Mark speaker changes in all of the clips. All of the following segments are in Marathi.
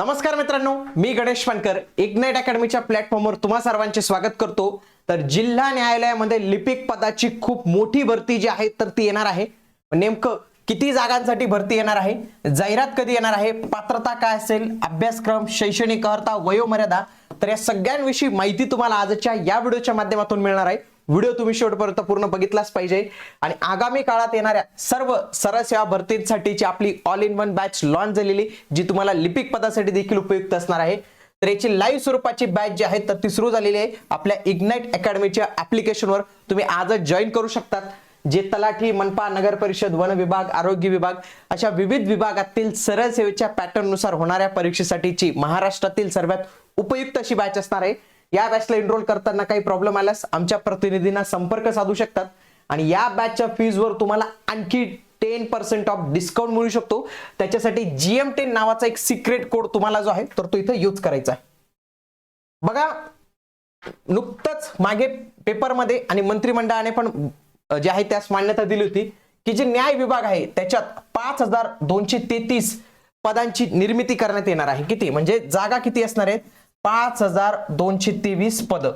Speaker 1: नमस्कार मित्रांनो मी गणेश पानकर इग्नाइट अकॅडमीच्या प्लॅटफॉर्मवर तुम्हा सर्वांचे स्वागत करतो. तर जिल्हा न्यायालयामध्ये लिपिक पदाची खूप मोठी भरती जी आहे तर ती येणार आहे. नेमकं किती जागांसाठी भरती येणार आहे? जाहिरात कधी येणार आहे? पात्रता काय असेल? अभ्यासक्रम शैक्षणिक अर्हता वयोमर्यादा तर या सगळ्यांविषयी माहिती तुम्हाला आजच्या या व्हिडिओच्या माध्यमातून मिळणार आहे. व्हिडिओ तुम्ही शेवटपर्यंत पूर्ण बघितलाच पाहिजे. आणि आगामी काळात येणाऱ्या सर्व सरळ सेवा भरतींसाठीची आपली all in one batch launch झालेली जी तुम्हाला लिपिक पदासाठी देखील उपयुक्त असणार आहे. तर याची लाईव्ह स्वरूपाची बॅच जी आहे तर ती सुरू झालेली आहे. आपल्या इग्नाइट अकॅडमीच्या ऍप्लिकेशनवर तुम्ही आजच जॉईन करू शकतात. जे तलाठी मनपा नगर परिषद वन विभाग आरोग्य विभाग अशा विविध विभागातील सरळ सेवेच्या पॅटर्ननुसार होणाऱ्या परीक्षेसाठीची महाराष्ट्रातील सर्वात उपयुक्त अशी बॅच असणार आहे. या बॅचला एनरोल करताना काही प्रॉब्लेम आल्यास आमच्या प्रतिनिधींना संपर्क साधू शकतात. आणि या बॅचच्या फीजवर तुम्हाला आणखी टेन पर्सेंट ऑफ डिस्काउंट मिळू शकतो. त्याच्यासाठी जीएम टेन नावाचा एक सिक्रेट कोड तुम्हाला जो आहे तर तो इथं यूज करायचा आहे. बघा नुकतंच मागे पेपरमध्ये आणि मंत्रिमंडळाने पण जे आहे त्यास मान्यता दिली होती की जे न्याय विभाग आहे त्याच्यात पाच हजार दोनशे तेहतीस पदांची निर्मिती करण्यात येणार आहे. किती? म्हणजे जागा किती असणार आहेत? पाच हजार दोनशे तेवीस पद.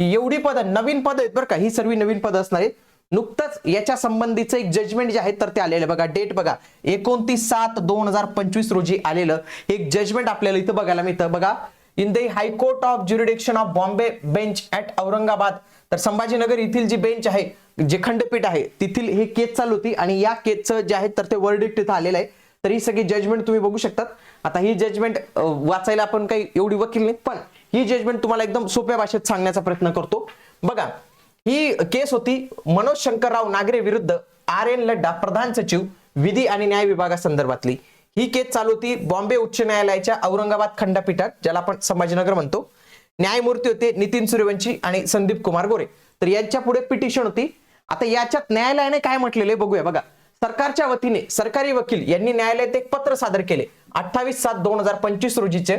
Speaker 1: एवढी पद नवीन पद आहेत बरं का. ही सर्व नवीन पद असणार आहेत. नुकतंच याच्या संबंधीचं एक जजमेंट जे आहे तर ते आलेलं बघा डेट बघा. एकोणतीस सात दोन हजार पंचवीस रोजी आलेलं एक जजमेंट आपल्याला इथं बघायला मिळतं. बघा in the high court of jurisdiction of Bombay bench at Aurangabad तर संभाजीनगर येथील जी बेंच आहे जे खंडपीठ आहे तिथील हे केस चालू होती. आणि या केसचं जे आहे तर ते वर्डिक्ट तिथं आलेलं आहे. तर ही सगळी जजमेंट तुम्ही बघू शकतात. आता ही जजमेंट वाचायला आपण काही एवढी वकील नाही पण ही जजमेंट तुम्हाला एकदम सोप्या भाषेत सांगण्याचा प्रयत्न करतो. बघा ही केस होती मनोज शंकरराव नागरे विरुद्ध आर एन लड्डा प्रधान सचिव विधी आणि न्याय विभागासंदर्भातली. ही केस चालू होती बॉम्बे उच्च न्यायालयाच्या औरंगाबाद खंडपीठात ज्याला आपण संभाजीनगर म्हणतो. न्यायमूर्ती होते नितीन सूर्यवंशी आणि संदीप कुमार गोरे. तर यांच्या पुढे पिटिशन होती. आता याच्यात न्यायालयाने काय म्हटलेले बघूया बघा. सरकारच्या वतीने सरकारी वकील यांनी न्यायालयात एक पत्र सादर केले. अठ्ठावीस सात दोन हजार पंचवीस रोजीचे.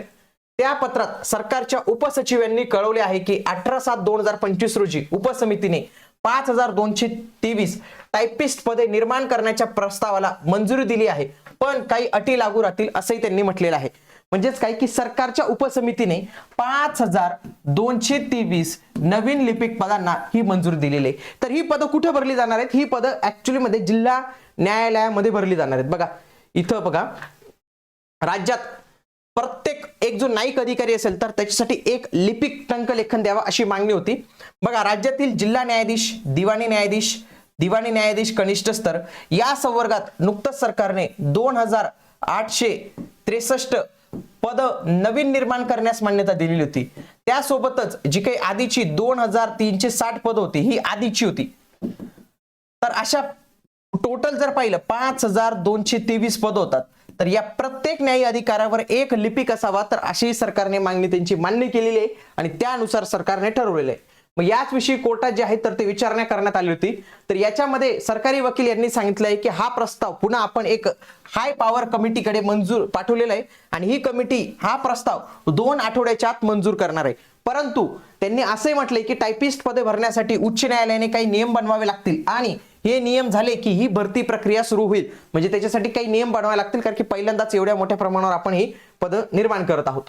Speaker 1: त्या पत्रात सरकारच्या उपसचिव यांनी कळवले आहे की अठरा सात दोन हजार पंचवीस रोजी उपसमितीने पाच हजार दोनशे तेवीस टायपिस्ट पदे निर्माण करण्याच्या प्रस्तावाला मंजुरी दिली आहे. पण काही अटी लागू राहतील असंही त्यांनी म्हटलेलं आहे. म्हणजेच काय की सरकारच्या उपसमितीने पाच हजार दोनशे तेवीस नवीन लिपिक पदांना ही मंजुरी दिलेली आहे. तर ही पदं कुठे भरली जाणार आहेत? ही पदं ऍक्च्युली मध्ये जिल्हा न्यायालयामध्ये भरली जाणार आहेत. बघा इथं बघा राज्यात प्रत्येक एक जो नाईक अधिकारी असेल तर त्याच्यासाठी एक लिपिक टंकलेखन द्यावा अशी मागणी होती. बघा राज्यातील जिल्हा न्यायाधीश दिवाणी न्यायाधीश दिवाणी न्यायाधीश कनिष्ठ स्तर या संवर्गात नुकतंच सरकारने दोन हजार आठशे त्रेसष्ट पद नवीन निर्माण करण्यास मान्यता दिलेली होती. त्यासोबतच जी काही आधीची दोन हजार तीनशे साठ पद होती ही आधीची होती. तर अशा टोटल जर पाहिलं पाच हजार दोनशे तेवीस पद होतात. तर या प्रत्येक न्यायी अधिकारावर एक लिपिक असावा तर अशी सरकारने मागणी त्यांची मान्य केलेली आहे आणि त्यानुसार सरकारने ठरवलेलं आहे. मग याच विषयी कोर्टात जे आहे तर ते विचारणा करण्यात आली होती. तर याच्यामध्ये सरकारी वकील यांनी सांगितलं आहे की हा प्रस्ताव पुन्हा आपण एक हाय पॉवर कमिटीकडे मंजूर पाठवलेला आहे आणि ही कमिटी हा प्रस्ताव दोन आठवड्याच्या आत मंजूर करणार आहे. परंतु त्यांनी असे म्हटले की टायपिस्ट पदे भरण्यासाठी उच्च न्यायालयाने काही नियम बनवावे लागतील आणि हे नियम झाले की ही भरती प्रक्रिया सुरू होईल. म्हणजे त्याच्यासाठी काही नियम बनवावे लागतील कारण की पहिल्यांदाच एवढ्या मोठ्या प्रमाणावर आपण ही पदं निर्माण करत आहोत.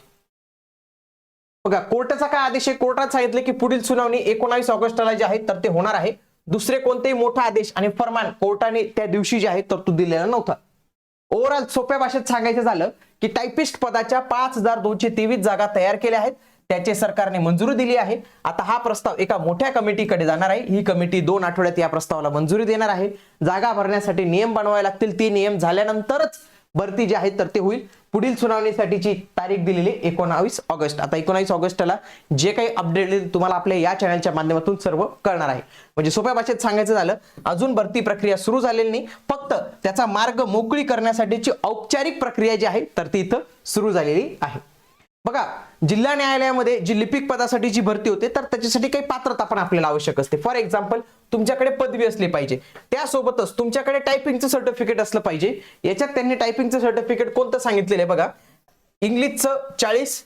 Speaker 1: बघा कोर्टाचा काय आदेश आहे? कोर्टात सांगितले की पुढील सुनावणी एकोणावीस ऑगस्टला जे आहे तर ते होणार आहे. दुसरे कोणतेही मोठा आदेश आणि फरमान कोर्टाने त्या दिवशी जे आहे तर तो दिलेला नव्हता. ओव्हरऑल सोप्या भाषेत सांगायचं झालं की टायपिस्ट पदाच्या पाच हजार दोनशे तेवीस जागा तयार केल्या आहेत. त्याचे सरकारने मंजुरी दिली आहे. आता हा प्रस्ताव एका मोठ्या कमिटीकडे जाणार आहे. ही कमिटी दोन आठवड्यात या प्रस्तावाला मंजुरी देणार आहे. जागा भरण्यासाठी नियम बनवावे लागतील. ते नियम झाल्यानंतरच भरती जी आहे तर ते होईल. पुढील सुनावणीसाठीची तारीख दिलेली एकोणावीस ऑगस्ट. आता एकोणावीस ऑगस्टला जे काही अपडेट तुम्हाला आपल्या या चॅनलच्या माध्यमातून सर्व कळणार आहे. म्हणजे सोप्या भाषेत सांगायचं झालं अजून भरती प्रक्रिया सुरू झालेली नाही. फक्त त्याचा मार्ग मोकळी करण्यासाठीची औपचारिक प्रक्रिया जी आहे तर ती इथं सुरू झालेली आहे. बघा जिल्हा न्यायालयामध्ये जी लिपिक पदासाठी जी भरती होते तर त्याच्यासाठी काही पात्रता पण आपल्याला आवश्यक असते. फॉर एक्झाम्पल तुमच्याकडे पदवी असली पाहिजे. त्यासोबतच तुमच्याकडे टायपिंगचं सर्टिफिकेट असलं पाहिजे. याच्यात त्यांनी टायपिंगचं सर्टिफिकेट कोणतं सांगितलेलं आहे बघा? इंग्लिशचं चाळीस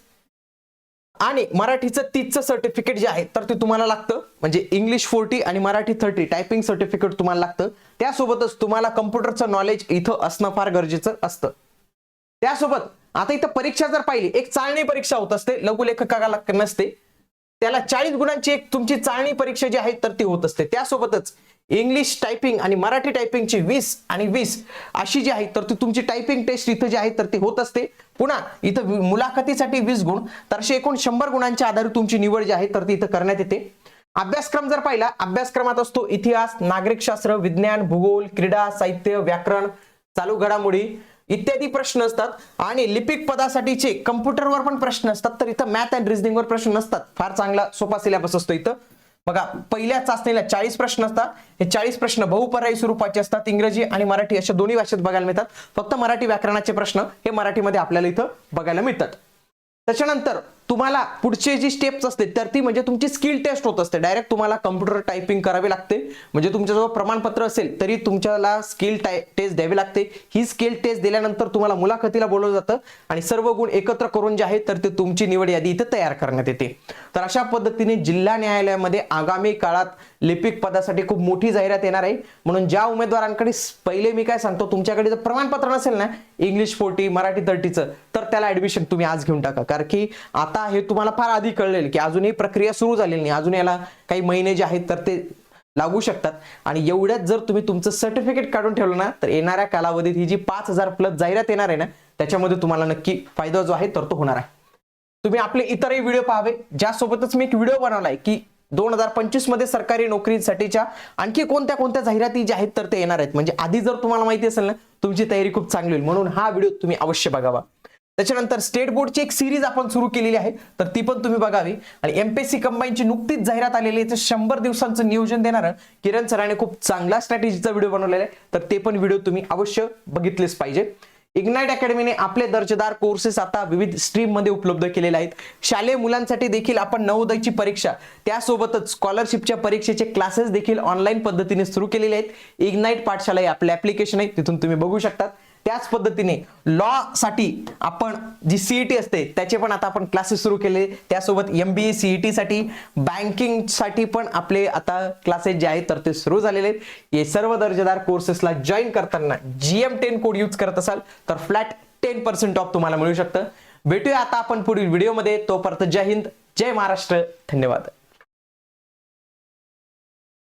Speaker 1: आणि मराठीचं तीसचं सर्टिफिकेट जे आहे तर ते तुम्हाला लागतं. म्हणजे इंग्लिश फोर्टी आणि मराठी थर्टी. टायपिंग सर्टिफिकेट तुम्हाला लागतं. त्यासोबतच तुम्हाला कम्प्युटरचं नॉलेज इथं असणं फार गरजेचं असतं. त्यासोबत आता इथं परीक्षा जर पाहिली एक चाळणी परीक्षा होत असते लघुलेखकाला नसते. त्याला चाळीस गुणांची एक तुमची चाळणी परीक्षा जी आहे तर ती होत असते. त्यासोबतच इंग्लिश टायपिंग आणि मराठी टायपिंगची वीस आणि वीस अशी जी आहे तर ती तुमची टायपिंग टेस्ट इथं जी आहे तर ती होत असते. पुन्हा इथं मुलाखतीसाठी वीस गुण तर असे एकूण शंभर गुणांच्या आधारे तुमची निवड जी आहे तर ती इथं करण्यात येते. अभ्यासक्रम जर पाहिला अभ्यासक्रमात असतो इतिहास नागरिकशास्त्र विज्ञान भूगोल क्रीडा साहित्य व्याकरण चालू घडामोडी इत्यादी प्रश्न असतात. आणि लिपिक पदासाठीचे कम्प्युटरवर पण प्रश्न असतात. तर इथं मॅथ अँड रिझनिंगवर प्रश्न नसतात. फार चांगला सोपा सिलेबस असतो इथं. बघा पहिल्या चाचणीला चाळीस प्रश्न असतात. हे चाळीस प्रश्न बहुपर्यायी स्वरूपाचे असतात. इंग्रजी आणि मराठी अशा दोन्ही भाषेत बघायला मिळतात. फक्त मराठी व्याकरणाचे प्रश्न हे मराठीमध्ये आपल्याला इथं बघायला मिळतात. त्याच्यानंतर तुम्हाला पुढचे जी स्टेप्स असते तर ती म्हणजे तुमची स्किल टेस्ट होत असते. डायरेक्ट तुम्हाला कम्प्युटर टायपिंग करावी लागते. म्हणजे तुमच्याजवळ प्रमाणपत्र असेल तरी तुमच्याला स्किल टाय टेस्ट द्यावी लागते. ही स्किल टेस्ट दिल्यानंतर तुम्हाला मुलाखतीला बोलवलं जातं आणि सर्व गुण एकत्र करून जे आहे तर ते तुमची निवड यादी इथं तयार करण्यात येते. तर अशा पद्धतीने जिल्हा न्यायालयामध्ये आगामी काळात लिपिक पदासाठी खूप मोठी जाहिरात येणार आहे. म्हणून ज्या उमेदवारांकडे पहिले मी काय सांगतो तुमच्याकडे जर प्रमाणपत्र नसेल ना इंग्लिश फोर्टी मराठी थर्टीचं तर त्याला ऍडमिशन तुम्ही आज घेऊन टाका. कारण की आता हे तुम्हाला फार आधी कळलेलं की अजूनही प्रक्रिया सुरू झालेली नाही. अजून याला काही महिने जे आहेत तर ते लागू शकतात. आणि एवढ्यात जर तुम्ही तुमचं सर्टिफिकेट काढून ठेवलं ना तर येणाऱ्या कालावधीत ही जी पाच हजार प्लस जाहिरात येणार आहे ना त्याच्यामध्ये तुम्हाला नक्की फायदा जो आहे तर तो होणार आहे. तुम्ही आपले इतरही व्हिडिओ पाहावे. ज्यासोबतच मी एक व्हिडिओ बनवलाय की दोन हजार पंचवीसमध्ये सरकारी नोकरीसाठीच्या आणखी कोणत्या कोणत्या जाहिराती ज्या आहेत तर ते येणार आहेत. म्हणजे आधी जर तुम्हाला माहिती असेल ना तुमची तयारी खूप चांगली होईल. म्हणून हा व्हिडिओ तुम्ही अवश्य बघावा. त्याच्यानंतर स्टेट बोर्डची एक सिरीज आपण सुरू केलेली आहे. तर ती पण तुम्ही बघावी. आणि एमपीएससी कंबाईनची नुकतीच जाहिरात आलेली आहे. तर शंभर दिवसांचं नियोजन देणारं किरण सरांनी खूप चांगला स्ट्रॅटेजीचा व्हिडिओ बनवलेला आहे. तर ते पण व्हिडिओ तुम्ही अवश्य बघितलेच पाहिजे. इग्नाइट अकॅडमीने आपले दर्जेदार कोर्सेस आता विविध स्ट्रीममध्ये उपलब्ध केलेले आहेत. शालेय मुलांसाठी देखील आपण नवोदयची परीक्षा त्यासोबतच स्कॉलरशिपच्या परीक्षेचे क्लासेस देखील ऑनलाईन पद्धतीने सुरू केलेले आहेत. इग्नाइट पाठशाला हे आपले ऍप्लिकेशन आहे. तिथून तुम्ही बघू शकतात. त्याच पद्धतीने लॉ साठी आपण जी सीईटी असते त्याचे पण आता आपण क्लासेस सुरू केले. त्यासोबत एम बी ए सीईटी साठी बँकिंगसाठी पण आपले आता क्लासेस जे आहेत तर ते सुरू झालेले आहेत. हे सर्व दर्जेदार कोर्सेसला जॉईन करताना जीएम टेन कोड यूज करत असाल तर फ्लॅट टेन पर्सेंट ऑफ तुम्हाला मिळू शकतं. भेटूया आता आपण पुढील व्हिडिओमध्ये तोपर्यंत जय हिंद जय महाराष्ट्र. धन्यवाद.